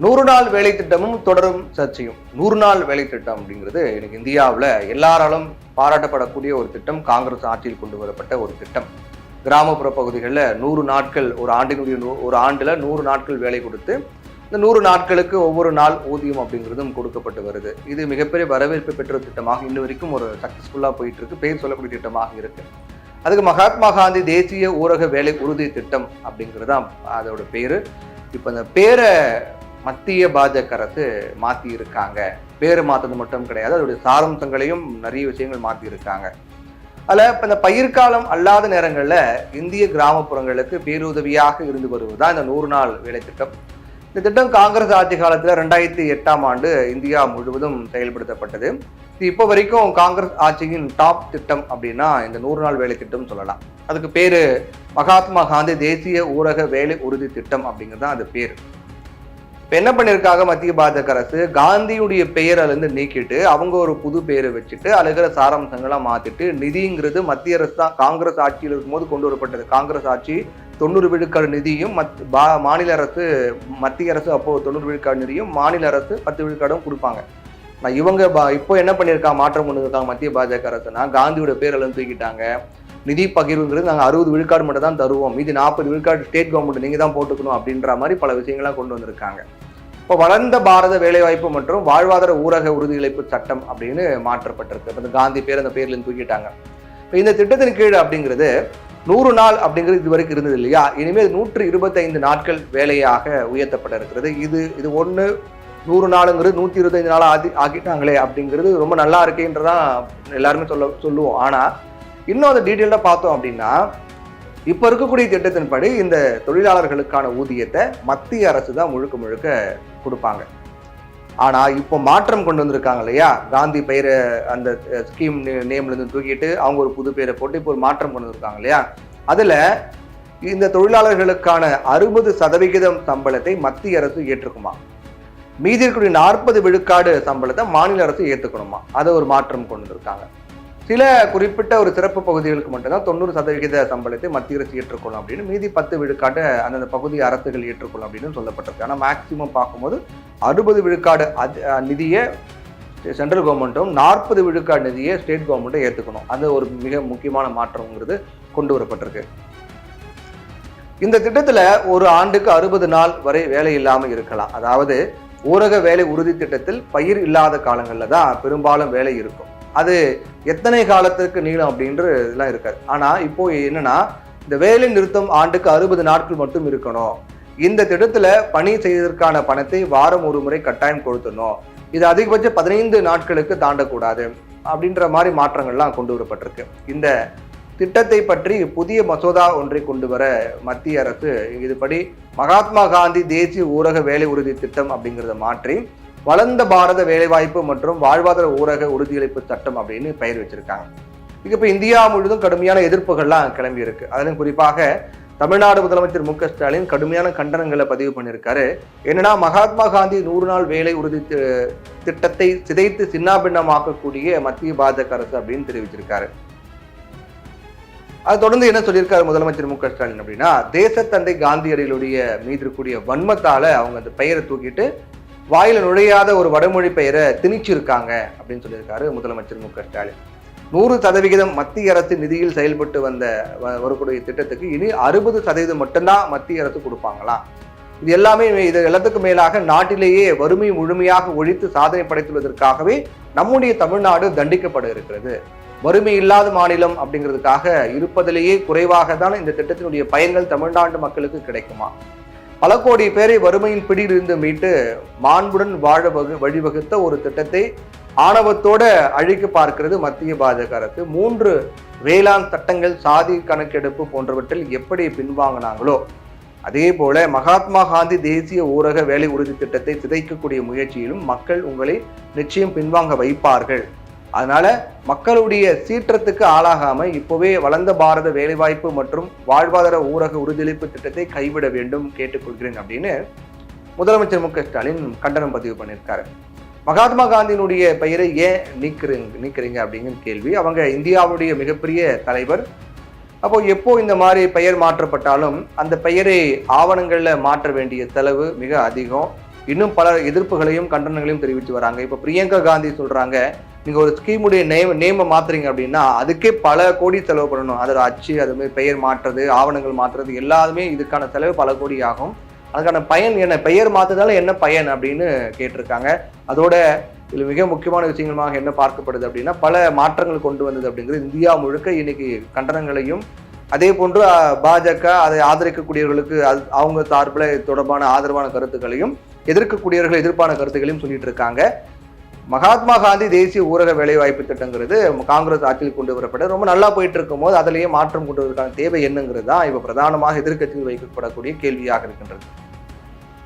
நூறு வேலை திட்டமும் தொடரும் சர்ச்சையும். நூறு நாள் வேலை திட்டம் அப்படிங்கிறது எனக்கு இந்தியாவில் எல்லாராலும் பாராட்டப்படக்கூடிய ஒரு திட்டம் காங்கிரஸ் ஆட்சியில் கொண்டு வரப்பட்ட ஒரு திட்டம். கிராமப்புற பகுதிகளில் நூறு நாட்கள் ஒரு ஆண்டினுடைய நூ- ஒரு ஆண்டில் நூறு நாட்கள் வேலை கொடுத்து இந்த நூறு நாட்களுக்கு ஒவ்வொரு நாள் ஊதியம் அப்படிங்கிறதும் கொடுக்கப்பட்டு வருது. இது மிகப்பெரிய வரவேற்பு பெற்ற திட்டமாக இன்ன வரைக்கும் ஒரு சக்ஸஸ்ஃபுல்லாக போயிட்டு இருக்கு பேர் சொல்லக்கூடிய திட்டமாக இருக்கு. அதுக்கு மகாத்மா காந்தி தேசிய ஊரக வேலை உறுதி திட்டம் அப்படிங்கிறது தான் அதோட பேர். இப்போ இந்த பேரை மத்திய பாஜக அரசு மாற்றி இருக்காங்க பேர் மாற்றது மட்டும் கிடையாது. அதோடைய சாரம்சங்களையும் நிறைய விஷயங்கள் மாற்றி இருக்காங்க அதில் இப்போ இந்த பயிர்காலம் அல்லாத நேரங்களில் இந்திய கிராமப்புறங்களுக்கு பேருதவியாக இருந்து வருவதுதான் இந்த நூறு நாள் வேலை திட்டம். இந்த திட்டம் காங்கிரஸ் ஆட்சி காலத்தில் ரெண்டாயிரத்தி எட்டாம் ஆண்டு இந்தியா முழுவதும் செயல்படுத்தப்பட்டது. இது இப்போ வரைக்கும் காங்கிரஸ் ஆட்சியின் டாப் திட்டம் அப்படின்னா இந்த நூறு நாள் வேலை திட்டம் சொல்லலாம். அதுக்கு பேர் மகாத்மா காந்தி தேசிய ஊரக வேலை உறுதி திட்டம் அப்படிங்கிறது தான் அது பேர். இப்போ என்ன பண்ணியிருக்காங்க மத்திய பாஜக அரசு? காந்தியுடைய பெயரை நீக்கிட்டு அவங்க ஒரு புது பெயரை வச்சுட்டு அழுகிற சாராம்சங்களாக சாராம்சங்களாம் மாத்திட்டு நிதிங்கிறது மத்திய அரசு தான். காங்கிரஸ் ஆட்சியில் இருக்கும்போது கொண்டு வரப்பட்டது. காங்கிரஸ் ஆட்சி தொண்ணூறு விழுக்காடு நிதியும் மத் பா- மாநில அரசு மத்திய அரசு அப்போது தொண்ணூறு விழுக்காடு நிதியும் மாநில அரசு பத்து விழுக்காடும் கொடுப்பாங்க. நான் இவங்க பா- இப்போ என்ன பண்ணியிருக்காங்க மாற்றம் கொண்டு இருக்காங்க மத்திய பாஜக அரசுனா காந்தியோட பேரெல்லாம் தூக்கிட்டாங்க. நிதி பகிர்வுங்கிறது நாங்கள் அறுபது விழுக்காடு மட்டும் தான் தருவோம். மீதி நாற்பது விழுக்காடு ஸ்டேட் கவர்மெண்ட் நீங்கள் தான் போட்டுக்கணும் அப்படின்ற மாதிரி பல விஷயங்கள்லாம் கொண்டு வந்திருக்காங்க. இப்போ வளர்ந்த பாரத வேலைவாய்ப்பு மற்றும் வாழ்வாதார ஊரக உறுதியளிப்பு சட்டம் அப்படின்னு மாற்றப்பட்டிருக்கு. இப்போ இந்த காந்தி பேர் அந்த பேர்லேருந்து தூக்கிட்டாங்க. இப்போ இந்த திட்டத்தின் கீழ் அப்படிங்கிறது நூறு நாள் அப்படிங்கிறது இது வரைக்கும் இருந்தது இல்லையா? இனிமேல் நூற்று இருபத்தைந்து நாட்கள் வேலையாக உயர்த்தப்பட இருக்கிறது. இது இது ஒன்று நூறு நாளுங்கிறது நூற்றி இருபத்தைந்து நாள் ஆதி ஆக்கிட்டாங்களே அப்படிங்கிறது ரொம்ப நல்லா இருக்கேன்றதான் எல்லாருமே சொல்ல சொல்லுவோம். ஆனால் இன்னும் அதை டீட்டெயிலாக பார்த்தோம் அப்படின்னா இப்போ இருக்கக்கூடிய திட்டத்தின்படி இந்த தொழிலாளர்களுக்கான ஊதியத்தை மத்திய அரசு தான் முழுக்க முழுக்க கொடுப்பாங்க. ஆனால் இப்போ மாற்றம் கொண்டு வந்திருக்காங்க இல்லையா? காந்தி பெயரை அந்த ஸ்கீம் நேம்லேருந்து தூக்கிட்டு அவங்க ஒரு புது பேரை போட்டு இப்போ ஒரு மாற்றம் கொண்டு வந்திருக்காங்க இல்லையா? அதில் இந்த தொழிலாளர்களுக்கான அறுபது சதவிகிதம் சம்பளத்தை மத்திய அரசு ஏற்றுக்குமா? மீதி இருக்கக்கூடிய நாற்பது விழுக்காடு சம்பளத்தை மாநில அரசு ஏற்றுக்கணுமா அதை ஒரு மாற்றம் கொண்டு வந்திருக்காங்க. சில குறிப்பிட்ட ஒரு சிறப்பு பகுதிகளுக்கு மட்டும்தான் தொண்ணூறு சதவிகித சம்பளத்தை மத்திய அரசு ஏற்றுக்கொள்ளும் அப்படின்னு மீதி பத்து விழுக்காட்டை அந்தந்த பகுதி அரசுகள் ஏற்றுக்கொள்ளும் அப்படின்னு சொல்லப்பட்டிருக்கு. ஆனால் மேக்சிமம் பார்க்கும்போது அறுபது விழுக்காடு அது நிதியை சென்ட்ரல் கவர்மெண்ட்டும் நாற்பது விழுக்காடு நிதியை ஸ்டேட் கவர்மெண்ட்டும் ஏற்றுக்கணும் அது ஒரு மிக முக்கியமான மாற்றம்ங்கிறது கொண்டு வரப்பட்டிருக்கு. இந்த திட்டத்தில் ஒரு ஆண்டுக்கு அறுபது நாள் வரை வேலை இல்லாமல் இருக்கலாம். அதாவது ஊரக வேலை உறுதி திட்டத்தில் பயிர் இல்லாத காலங்களில் தான் பெரும்பாலும் வேலை இருக்கும். அது எத்தனை காலத்திற்கு நீளம் அப்படின்ற இதெல்லாம் இருக்காது. ஆனால் இப்போ என்னன்னா இந்த வேலை நிறுத்தம் ஆண்டுக்கு அறுபது நாட்கள் மட்டும் இருக்கணும். இந்த திட்டத்தில் பணி செய்வதற்கான பணத்தை வாரம் ஒரு முறை கட்டாயம் கொடுத்துடணும் இது அதிகபட்சம் பதினைந்து நாட்களுக்கு தாண்டக்கூடாது அப்படின்ற மாதிரி மாற்றங்கள்லாம் கொண்டு வரப்பட்டிருக்கு. இந்த திட்டத்தை பற்றி புதிய மசோதா ஒன்றை கொண்டு வர மத்திய அரசு இதுபடி மகாத்மா காந்தி தேசிய ஊரக வேலை உறுதி திட்டம் அப்படிங்கிறத மாற்றி வளர்ந்த பாரத வேலைவாய்ப்பு மற்றும் வாழ்வாதார ஊரக உறுதியளிப்பு சட்டம் அப்படின்னு பெயர் வச்சிருக்காங்க. இதுக்கு இப்போ இந்தியா முழுவதும் கடுமையான எதிர்ப்புகள்லாம் கிளம்பி இருக்கு. அதிலும் குறிப்பாக தமிழ்நாடு முதலமைச்சர் மு ஸ்டாலின் கடுமையான கண்டனங்களை பதிவு பண்ணியிருக்காரு. என்னன்னா மகாத்மா காந்தி நூறு நாள் வேலை உறுதி திட்டத்தை சிதைத்து சின்னாபின்னமாக்கக்கூடிய மத்திய பாஜக அரசு அப்படின்னு தெரிவிச்சிருக்காரு. அது தொடர்ந்து என்ன சொல்லியிருக்காரு முதலமைச்சர் மு ஸ்டாலின் அப்படின்னா தேசத்தந்தை காந்தியடிகளுடைய மீது இருக்கக்கூடிய வன்மத்தால அவங்க அந்த பெயரை தூக்கிட்டு வாயில் நுழையாத ஒரு வடமொழி பெயரை திணிச்சிருக்காங்க அப்படின்னு சொல்லியிருக்காரு முதலமைச்சர் மு க ஸ்டாலின். நூறு சதவிகிதம் மத்திய அரசு நிதியில் செயல்பட்டு வந்த வ- வரக்கூடிய திட்டத்துக்கு இனி அறுபது சதவீதம் மட்டும்தான் மத்திய அரசு கொடுப்பாங்களாம் இது எல்லாமே இது எல்லாத்துக்கும் மேலாக நாட்டிலேயே வறுமை முழுமையாக ஒழித்து சாதனை படைத்துள்ளதற்காகவே நம்முடைய தமிழ்நாடு தண்டிக்கப்பட இருக்கிறது. வறுமை இல்லாத மாநிலம் அப்படிங்கிறதுக்காக இருப்பதிலேயே குறைவாக தான் இந்த திட்டத்தினுடைய பயன்கள் தமிழ்நாட்டு மக்களுக்கு கிடைக்குமா? பல கோடி பேரை வறுமையின் பிடியிலிருந்து மீட்டு மாண்புடன் வாழ வகு வழிவகுத்த ஒரு திட்டத்தை ஆணவத்தோட அழிக்க பார்க்கிறது மத்திய பாஜக அரசு. மூன்று வேளாண் சட்டங்கள் சாதி கணக்கெடுப்பு போன்றவற்றில் எப்படி பின்வாங்கினாங்களோ அதே போல மகாத்மா காந்தி தேசிய ஊரக வேலை உறுதி திட்டத்தை சிதைக்கக்கூடிய முயற்சியிலும் மக்கள் உங்களை நிச்சயம் பின்வாங்க வைப்பார்கள். அதனால மக்களுடைய சீற்றத்துக்கு ஆளாகாம இப்போவே வளர்ந்த பாரத வேலைவாய்ப்பு மற்றும் வாழ்வாதார ஊரக உறுதியளிப்பு திட்டத்தை கைவிட வேண்டும் கேட்டுக்கொள்கிறேன் அப்படின்னு முதலமைச்சர் மு க ஸ்டாலின் கண்டனம் பதிவு பண்ணியிருக்காரு. மகாத்மா காந்தியினுடைய பெயரை ஏன் நீக்குறீங்க நீக்கிறீங்க அப்படிங்கிற கேள்வி. அவங்க இந்தியாவுடைய மிகப்பெரிய தலைவர். அப்போ எப்போ இந்த மாதிரி பெயர் மாற்றப்பட்டாலும் அந்த பெயரை ஆவணங்களில் மாற்ற வேண்டிய செலவு மிக அதிகம். இன்னும் பல எதிர்ப்புகளையும் கண்டனங்களையும் தெரிவித்து வராங்க. இப்போ பிரியங்கா காந்தி சொல்றாங்க நீங்கள் ஒரு ஸ்கீமுடைய நேம் நேமை மாத்துறீங்க அப்படின்னா அதுக்கே பல கோடி செலவு பண்ணணும். அதோட அச்சு அது மாதிரி பெயர் மாற்றுறது ஆவணங்கள் மாற்றுறது எல்லாமே இதுக்கான செலவு பல கோடி ஆகும். அதுக்கான பயன் என்ன? பெயர் மாற்றுறதால என்ன பயன் அப்படின்னு கேட்டிருக்காங்க. அதோட இதில் மிக முக்கியமான விஷயங்களாக என்ன பார்க்கப்படுது அப்படின்னா பல மாற்றங்கள் கொண்டு வந்தது அப்படிங்கிறது இந்தியா முழுக்க இன்னைக்கு கண்டனங்களையும் அதே போன்று பாஜக அதை ஆதரிக்கக்கூடியவர்களுக்கு அது அவங்க சார்பில் தொடர்பான ஆதரவான கருத்துக்களையும் எதிர்க்கக்கூடியவர்கள் எதிர்ப்பான கருத்துக்களையும் சொல்லிட்டு இருக்காங்க. மகாத்மா காந்தி தேசிய ஊரக வேலைவாய்ப்பு திட்டங்கிறது காங்கிரஸ் ஆட்சியில் கொண்டு வரப்பட்ட ரொம்ப நல்லா போயிட்டு இருக்கும் போது அதிலேயே மாற்றம் கொண்டு வருவதற்கான தேவை என்னங்கிறது தான் இப்போ பிரதானமாக எதிர்கட்சியில் வைக்கப்படக்கூடிய கேள்வியாக இருக்கின்றது.